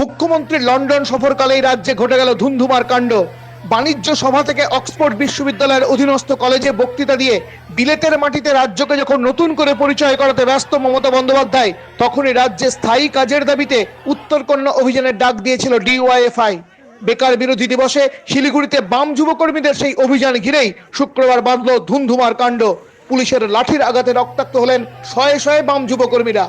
মুখ্যমন্ত্রী লন্ডন সফরকালেই রাজ্যে ঘটে গেল ধুন্ধুমার কাণ্ড। বাণিজ্য সভা থেকে অক্সফোর্ড বিশ্ববিদ্যালয়ের অধীনস্থ কলেজে বক্তৃতা দিয়ে বিলেতের মাটিতে রাজ্যকে যখন নতুন করে পরিচয় করাতে ব্যস্ত মমতা বন্দ্যোপাধ্যায়, তখনই রাজ্যে স্থায়ী কাজের দাবিতে উত্তরকন্যা অভিযানের ডাক দিয়েছিল ডিওয়াইএফআই। বেকার বিরোধী দিবসে শিলিগুড়িতে বাম যুবকর্মীদের সেই অভিযান ঘিরেই শুক্রবার বাঁধল ধুন্ধুমার কাণ্ড। পুলিশের লাঠির আঘাতে রক্তাক্ত হলেন শয়ে শয়ে বাম যুবকর্মীরা।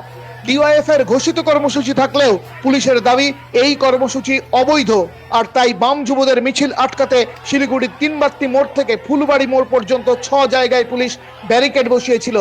ডিওয়াইএফ এর ঘোষিত কর্মসূচি থাকলেও পুলিশের দাবি, এই কর্মসূচি অবৈধ। আর তাই বাম যুবদের মিছিল আটকাতে শিলিগুড়ির তিনবাত্তি মোড় থেকে ফুলবাড়ি মোড় পর্যন্ত ছ জায়গায় পুলিশ ব্যারিকেড বসিয়েছিল।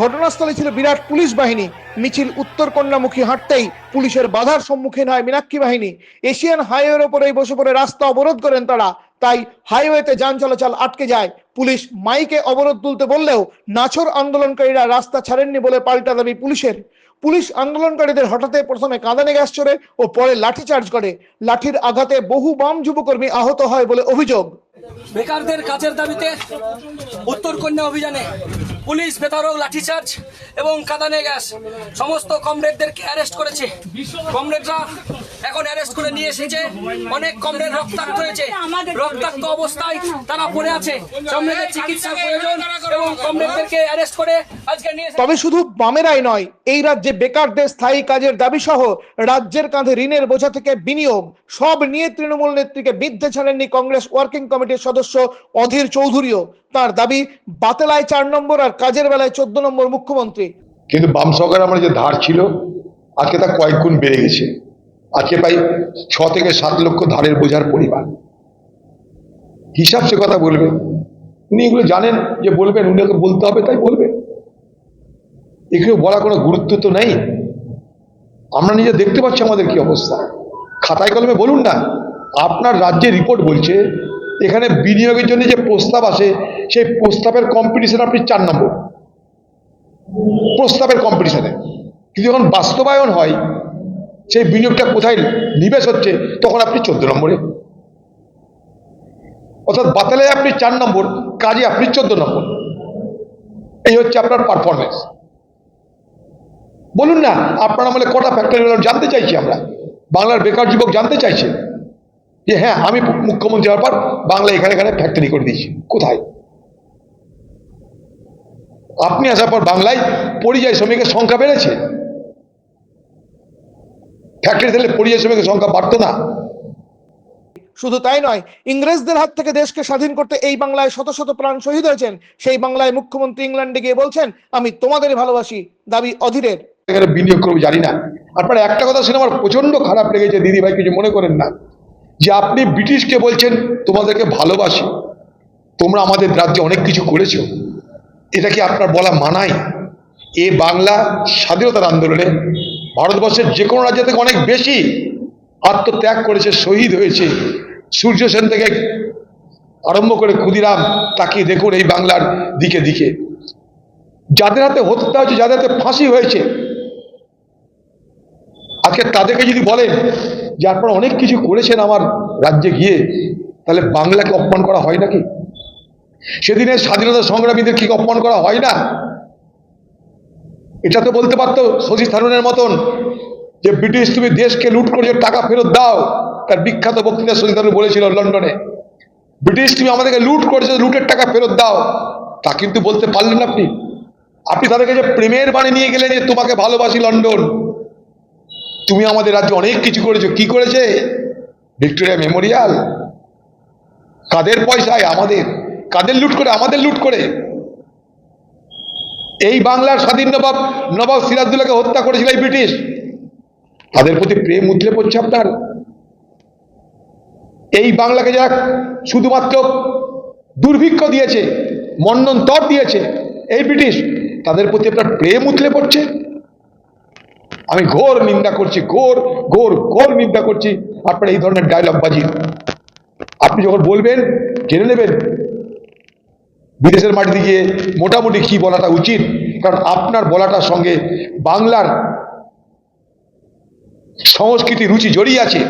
ঘটনাস্থলে ছিল বিরাট পুলিশ বাহিনী। মিছিল উত্তর কন্যামুখী হাঁটতেই পুলিশের বাধার সম্মুখীন হয় মীনাক্ষী বাহিনী। এশিয়ান হাইওয়ের ওপরেই বসে পড়ে রাস্তা অবরোধ করেন তারা। তাই হাইওয়েতে যান চলাচল আটকে যায়। পুলিশ মাইকে অবরোধ তুলতে বললেও নাছর আন্দোলনকারীরা রাস্তা ছাড়েননি বলে পাল্টা দাবি পুলিশের। পুলিশ আন্দোলনকারীদের হঠাতে প্রথমে কাঁদানে গ্যাস চড়ে ও পরে লাঠি চার্জ করে। লাঠির আঘাতে বহু বাম যুবকর্মী আহত হয় বলে অভিযোগ। বেকারদের কাজের দাবিতে উত্তর কন্যা অভিযানে পুলিশ বেতারক লাঠিচার্জ এবং কাদানে গ্যাস। সমস্ত কমরেডদেরকে অ্যারেস্ট করেছে। কমরেডরা এখন অ্যারেস্ট করে নিয়ে এসেছে। অনেক কমরেড রক্তাক্ত হয়েছে। রক্তাক্ত অবস্থায় তারা পড়ে আছে। কমরেডের চিকিৎসার প্রয়োজন এবং কমরেডদেরকে অ্যারেস্ট করে আজকে নিয়ে তবে শুধু বামেরাই নয়, এই রাজ্যে বেকারদের স্থায়ী কাজের দাবি সহ রাজ্যের কাঁধে ঋণের বোঝা থেকে বিনিয়োগ। সব নিয়ে তৃণমূল নেত্রীকে বিদ্ধে ছাড়েননি কংগ্রেস ওয়ার্কিং কমিটির সদস্য অধীর চৌধুরীও। তার দাবি, বাতেলায় চার নম্বর আর কাজের বেলায় চোদ্দ নম্বর মুখ্যমন্ত্রী। কিন্তু বাম সরকার আমার যে ধার ছিল, আজকে তা কয়েক গুণ বেড়ে গেছে। আজকে প্রায় ছ থেকে সাত লক্ষ ধারের বোঝার পরিমাণ। হিসাব সে কথা বলবে। উনি এগুলো জানেন, যে বলবেন উনাকে বলতে হবে, তাই বলবেন এগুলো বলা কোনো গুরুত্ব তো নেই। আমরা নিজে দেখতে পাচ্ছি আমাদের কি অবস্থা। খাতায় কলমে বলুন না, আপনার রাজ্যে রিপোর্ট বলছে এখানে বিনিয়োগের জন্য যে প্রস্তাব আসে, সেই প্রস্তাবের কম্পিটিশন আপনি চার নম্বর। প্রস্তাবের কম্পিটিশনে কিন্তু যখন বাস্তবায়ন হয়, সেই বিনিয়োগটা কোথায় নিবেশ হচ্ছে, তখন আপনি চোদ্দ নম্বরে। অর্থাৎ বাতালে আপনি চার নম্বর, কাজে আপনি চোদ্দ নম্বর। এই হচ্ছে আপনার পারফরমেন্স বলুন না, আপনার আমলে কটা ফ্যাক্টরি জানতে চাইছি আমরা। বাংলার বেকার যুবক জানতে চাইছে। যে হ্যাঁ আমি মুখ্যমন্ত্রী হওয়ার পর বাংলা এখানে এখানে ফ্যাক্টরি করে দিয়েছি। কোথায়? আপনি আসার পর বাংলায় পরিযায়ী শ্রমিকের সংখ্যা বেড়েছে? ফ্যাক্টরি থাকলে পরিযায়ী শ্রমিকের সংখ্যা বাড়তো না। শুধু তাই নয় ইংরেজদের হাত থেকে দেশকে স্বাধীন করতে এই বাংলায় শত শত প্রাণ শহীদ হয়েছেন। সেই বাংলায় মুখ্যমন্ত্রী ইংল্যান্ডে গিয়ে বলছেন আমি তোমাদের ভালোবাসি। দাবি অধীরের। এখানে বিনিয়োগ করব জানি না। আপনার একটা কথা শুনে আমার প্রচণ্ড খারাপ লেগেছে। দিদি ভাই কিছু মনে করেন না। যে আপনি ব্রিটিশকে বলছেন, তোমাদেরকে ভালোবাসি। তোমরা আমাদের রাজ্যে অনেক কিছু করেছ। এটা কি আপনার বলা মানায়? এ বাংলা স্বাধীনতার আন্দোলনে ভারতবর্ষের যে কোনো রাজ্য থেকে অনেক বেশি আত্মত্যাগ করেছে, শহীদ হয়েছে। সূর্য সেন থেকে আরম্ভ করে ক্ষুদিরাম, তাকিয়ে দেখুন এই বাংলার দিকে দিকে। যাদের হাতে হত্যা হয়েছে, যাদের হাতে ফাঁসি হয়েছে, আজকে তাদেরকে যদি বলেন যে আপনারা অনেক কিছু করেছেন আমার রাজ্যে গিয়ে, তাহলে বাংলাকে অপমান করা হয় নাকি? সেদিনের স্বাধীনতা সংগ্রামীদের কি অপমান করা হয় না? এটা তো বলতে পারতো শশী থারুনের মতন যে ব্রিটিশ তুমি দেশকে লুট করেছ টাকা ফেরত দাও, তার বিখ্যাত বক্তৃতা শশী থারুন বলেছিল লন্ডনে। ব্রিটিশ তুমি আমাদেরকে লুট করেছে, লুটের টাকা ফেরত দাও। তা কিন্তু বলতে পারলেন আপনি। আপনি তাদেরকে যে প্রেমের বাণী নিয়ে গেলেন যে তোমাকে ভালোবাসি লন্ডন তুমি আমাদের রাজ্যে অনেক কিছু করেছ। কি করেছে? ভিক্টোরিয়া মেমোরিয়াল কাদের পয়সায়? আমাদের। কাদের লুট করে? আমাদের লুট করে। এই বাংলার স্বাধীন নবাব নবাব সিরাজদুল্লাহকে হত্যা করেছিল এই ব্রিটিশ। তাদের প্রতি প্রেম উতলে পড়ছে আপনার। এই বাংলাকে যারা শুধুমাত্র দুর্ভিক্ষ দিয়েছে মন্ডন তর দিয়েছে, এই ব্রিটিশ, তাদের প্রতি আপনার প্রেম উতলে পড়ছে। আমি ঘোর নিন্দা করছি, ঘোর ঘোর ঘোর নিন্দা করছি। আপনার এই ধরনের ডায়লগ বাজি আপনি যখন বলবেন, জেনে নেবেন, বিদেশের মাটিতে গিয়ে মোটামুটি কি বলাটা উচিত, কারণ আপনার বলাটার সঙ্গে বাংলার সংস্কৃতি রুচি জড়িয়ে আছে।